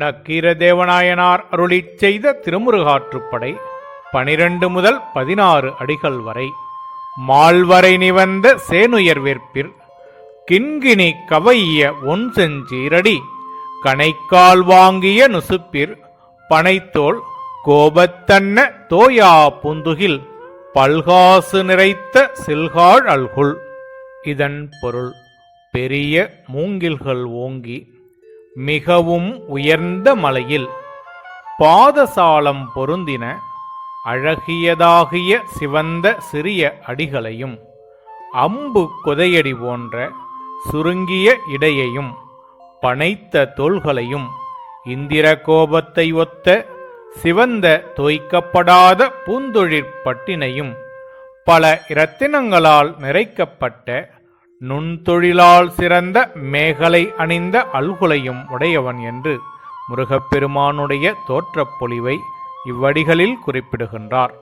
நக்கீரதேவநாயனார் அருளி செய்த திருமுருகாற்றுப்படை பனிரெண்டு முதல் பதினாறு அடிகள் வரை. மால்வரை நிவந்த சேனுயர் வேற்பிற் கிண்கிணி கவைய ஒன் செஞ்சீரடி கணைக்கால் வாங்கிய நுசுப்பிற் பனைத்தோல் கோபத்தன்ன தோயா புந்துகில் பல்காசு நிறைத்த சில்காழ் அல்குல். இதன் பொருள் பெரிய மூங்கில்கள் ஓங்கி மிகவும் உயர்ந்த மலையில் பாதசாலம் பொருந்தின அழகியதாகிய சிவந்த சிறிய அடிகளையும் அம்பு குதையடி போன்ற சுருங்கிய இடையையும் பனைத்த தோள்களையும் இந்திர கோபத்தை ஒத்த சிவந்த தோய்க்கப்படாத பூந்தொழிற்பட்டினையும் பல இரத்தினங்களால் நிறைக்கப்பட்ட நுண்தொழிலால் சிறந்த மேகலை அணிந்த அல்குலையும் உடையவன் என்று முருகப்பெருமானுடைய தோற்றப் பொலிவை இவ்வடிகளில் குறிப்பிடுகின்றார்.